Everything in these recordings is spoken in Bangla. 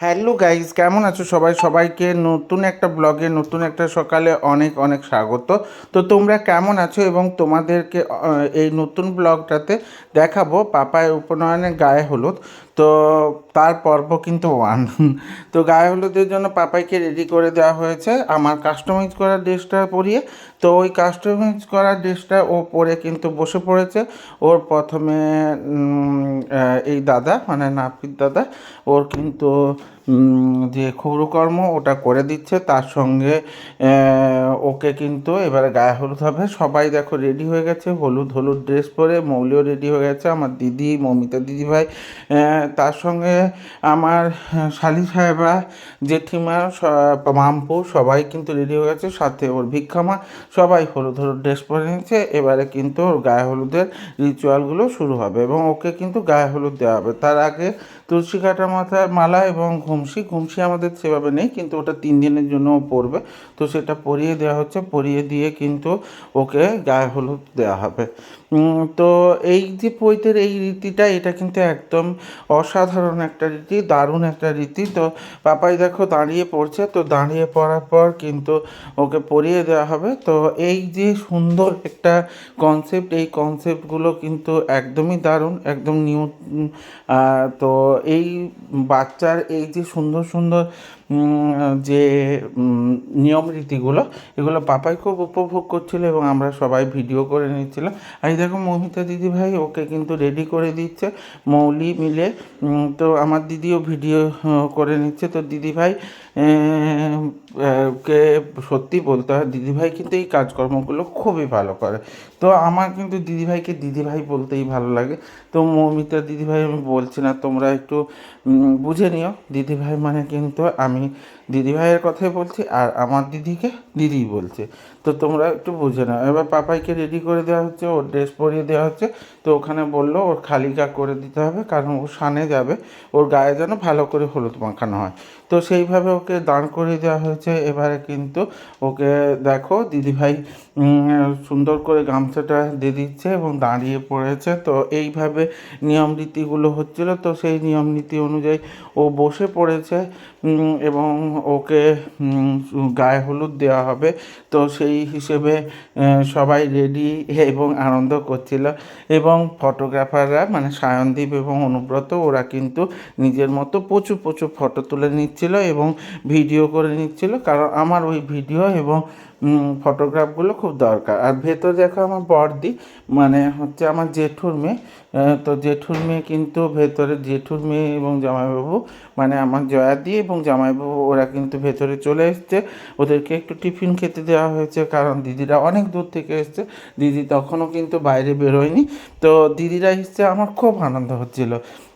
হ্যালো গাইজ কেমন আছো সবাই? সবাইকে নতুন একটা ব্লগে নতুন একটা সকালে অনেক অনেক স্বাগত। তো তোমরা কেমন আছো এবং তোমাদেরকে এই নতুন ব্লগটাতে দেখাবো পাপায় উপনয়নে গায়ে হলুদ। তো তার পর্ব কিন্তু ওয়ান তো গায়ে হলুদের জন্য পাপাইকে রেডি করে দেওয়া হয়েছে। আমার কাস্টমাইজ করা ড্রেসটা পরিয়ে। তো ওই কাস্টমাইজ করা ড্রেসটা ও পরে কিন্তু বসে পড়েছে। ওর প্রথমে এই দাদা মানে নাপিত দাদা, ওর কিন্তু যে ক্ষৌরকর্ম ওটা করে দিচ্ছে, তার সঙ্গে ওকে কিন্তু এবারে গায়ে হলুদ হবে। সবাই দেখো রেডি হয়ে গেছে, হলুদ হলুদ ড্রেস পরে মৌলিও রেডি হয়ে গেছে, আমার দিদি, মমিতা দিদি ভাই তার সঙ্গে আমার শালি সাহেবা, জেঠিমা মামপু সবাই কিন্তু রেডি হয়ে গেছে, সাথে ওর ভিক্ষামা সবাই হলুদ হলুদ ড্রেস পরে নিয়েছে, এবারে কিন্তু ওর গায়ে হলুদের রিচুয়ালগুলো শুরু হবে এবং ওকে কিন্তু গায়ে হলুদ দেওয়া হবে। তার আগে তুলসী কাটা মাথায় মালা এবং ঘুমসি ঘুমসি আমাদের সেভাবে নেই, কিন্তু ওটা তিন দিনের জন্য ও পরবে। তো সেটা পরিয়ে দেওয়া হচ্ছে, পরিয়ে দিয়ে কিন্তু ওকে গায়ে হলুদ দেওয়া হবে। তো এই যে পৈতের এই রীতিটা, এটা কিন্তু একদম অসাধারণ একটা রীতি, দারুণ একটা রীতি। তো পাপাই দেখো দাঁড়িয়ে পড়ছে, তো দাঁড়িয়ে পড়ার পর কিন্তু ওকে পরিয়ে দেওয়া হবে। তো এই যে সুন্দর একটা কনসেপ্ট এই কনসেপ্টগুলো কিন্তু একদমই দারুণ, একদম নিউ তো এই বাচ্চার এই যে সুন্দর সুন্দর যে নিয়ম রীতিগুলো, এগুলো পাপাই খুব উপভোগ করছিল এবং আমরা সবাই ভিডিও করে নিচ্ছিলাম। আর দেখো মৌমিতা দিদি ভাই, ওকে কিন্তু রেডি করে দিচ্ছে, মৌলি মিলে। তো আমার দিদিও ভিডিও করে নিচ্ছে। তো দিদি ভাই কে সত্যি বলতে হয় দিদিভাই কিন্তু এই কাজকর্মগুলো খুবই ভালো করে। তো আমার কিন্তু দিদিভাইকে দিদিভাই বলতেই ভালো লাগে। তো মৌমিতা দিদিভাই আমি বলছি না, তোমরা একটু বুঝে নিও। দিদিভাই মানে কিন্তু আমি Germany. দিদিভাইয়ের কথাই বলছি আর আমার দিদিকে দিদি বলছে। তো তোমরা একটু বুঝে নাও। এবার পাপাইকে রেডি করে দেওয়া হচ্ছে, ওর ড্রেস পরিয়ে দেওয়া হচ্ছে। তো ওখানে বলল ওর খালিকা করে দিতে হবে, কারণ ও সানে যাবে। ওর গায়ে যেন ভালো করে হলুদ মাখানো হয়। তো সেইভাবে ওকে দাঁড় করিয়ে দেওয়া হয়েছে। এবারে কিন্তু ওকে দেখো, দিদিভাই সুন্দর করে গামছাটা দিয়ে দিচ্ছে এবং দাঁড়িয়ে পড়েছে। তো এইভাবে নিয়ম নীতিগুলো হচ্ছিল। তো সেই নিয়ম নীতি অনুযায়ী ও বসে পড়েছে। এবং ওকে গায়ে হলুদ দেওয়া হবে। তো সেই হিসেবে সবাই রেডি এবং আনন্দ করছিল। এবং ফটোগ্রাফাররা মানে সায়নদীপ এবং অনুব্রত, ওরা কিন্তু নিজের মতো প্রচুর প্রচুর ফটো তুলে নিচ্ছিল এবং ভিডিও করে নিচ্ছিল। কারণ আমার ওই ভিডিও এবং ফটোগ্রাফগুলো খুব দরকার। আর ভেতর দেখো আমার বড়দি মানে হচ্ছে আমার জেঠুর মেয়ে। তো জেঠুর মেয়ে কিন্তু ভেতরে, জেঠুর মেয়ে এবং জামাইবাবু মানে আমার জয়াদি এবং জামাইবাবু, ওরা কিন্তু ভেতরে চলে এসছে। ওদেরকে একটু টিফিন খেতে দেওয়া হয়েছে, কারণ দিদিরা অনেক দূর থেকে এসছে। দিদি তখনও কিন্তু বাইরে বেরোয়নি। তো দিদিরা এসছে আমার খুব আনন্দ হচ্ছিল।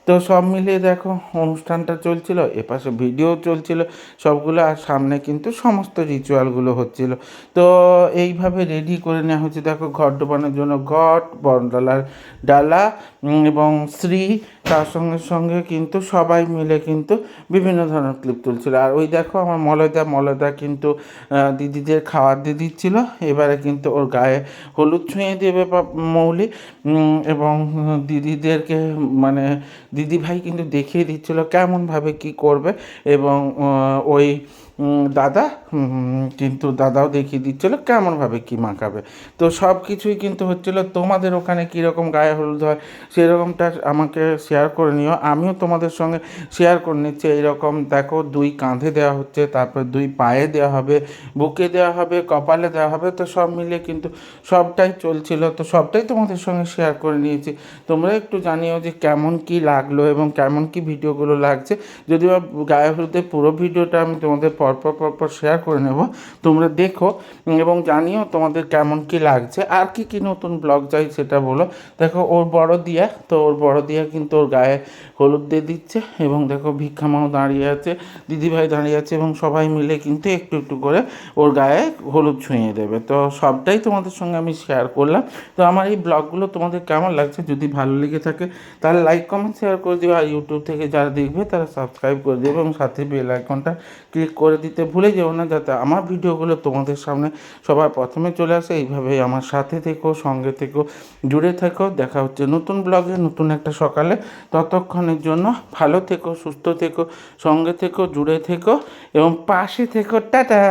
তো সব মিলিয়ে দেখো, অনুষ্ঠানটা চলছিল, এপাশে ভিডিও চলছিল, সবগুলো আর সামনে কিন্তু সমস্ত রিচুয়ালগুলো হচ্ছিল। তো এইভাবে রেডি করে নেওয়া হচ্ছে দেখো ঘট ডোবানোর জন্য ঘট, বনডালার ডালা এবং শ্রী, তার সঙ্গে সঙ্গে কিন্তু সবাই মিলে কিন্তু বিভিন্ন ধরনের ক্লিপ তুলছিল। আর ওই দেখো আমার মলয়দা মলয়দা কিন্তু দিদিদের খাবার দিয়ে দিচ্ছিল, এবারে কিন্তু ওর গায়ে হলুদ ছুঁয়ে দেবে মৌলি এবং দিদিদেরকে মানে দিদি ভাই কিন্তু দেখিয়ে দিচ্ছিল কেমনভাবে কি করবে এবং ওই দাদা কিন্তু দাদাও দেখিয়ে দিচ্ছিল কেমনভাবে কি মাখাবে। তো সব কিছুই কিন্তু হচ্ছিল, তোমাদের ওখানে কীরকম গায়ে হলুদ হয় সেরকমটা আমাকে শেয়ার করে নিও। আমিও তোমাদের সঙ্গে শেয়ার করে নিচ্ছি, এইরকম দেখো দুই কাঁধে দেওয়া হচ্ছে, তারপর দুই পায়ে দেওয়া হবে, বুকে দেওয়া হবে, কপালে দেওয়া হবে, তো সব মিলিয়ে কিন্তু সবটাই চলছিল। তো সবটাই তোমাদের সঙ্গে শেয়ার করে নিয়েছি। তোমরা একটু জানিও যে কেমন কি লাগল এবং কেমন কি ভিডিওগুলো লাগছে। যদিও গায়ে হলুদের পুরো ভিডিওটা আমি তোমাদের পরপর পরপর শেয়ার করে নেব। তোমরা দেখো এবং জানিও তোমাদের কেমন কি লাগছে। আর কি কি নতুন ব্লগ চাই সেটা বলো। দেখো, ওর বড় দিয়া, তো ওর বড় দিয়া কিন্তু ওর গায়ে হলুদ দিয়ে দিচ্ছে এবং দেখো ভিক্ষামাও দাঁড়িয়ে আছে, দিদিভাই দাঁড়িয়ে আছে এবং সবাই মিলে কিন্তু একটু একটু করে ওর গায়ে হলুদ ছুঁয়ে দেবে। তো সবটাই তোমাদের সঙ্গে আমি শেয়ার করলাম। তো আমার এই ব্লগগুলো তোমাদের কেমন লাগছে? যদি ভালো লেগে থাকে, তাহলে লাইক কমেন্ট শেয়ার করে দিও। আর ইউটিউব থেকে যারা দেখবে তারা সাবস্ক্রাইব করে দেবে এবং সাথে বেল আইকনটা ক্লিক করে দিতে ভুলে যেও না, যাতে আমার ভিডিওগুলো তোমাদের সামনে সবার প্রথমে চলে আসে। এইভাবেই আমার সাথে থেকো, সঙ্গে থেকো, জুড়ে থেকো। দেখা হচ্ছে নতুন ব্লগে, নতুন একটা সকালে। ততক্ষণের জন্য ভালো থেকো, সুস্থ থেকো, সঙ্গে থেকো, জুড়ে থেকো এবং পাশে থেকো। টাটা!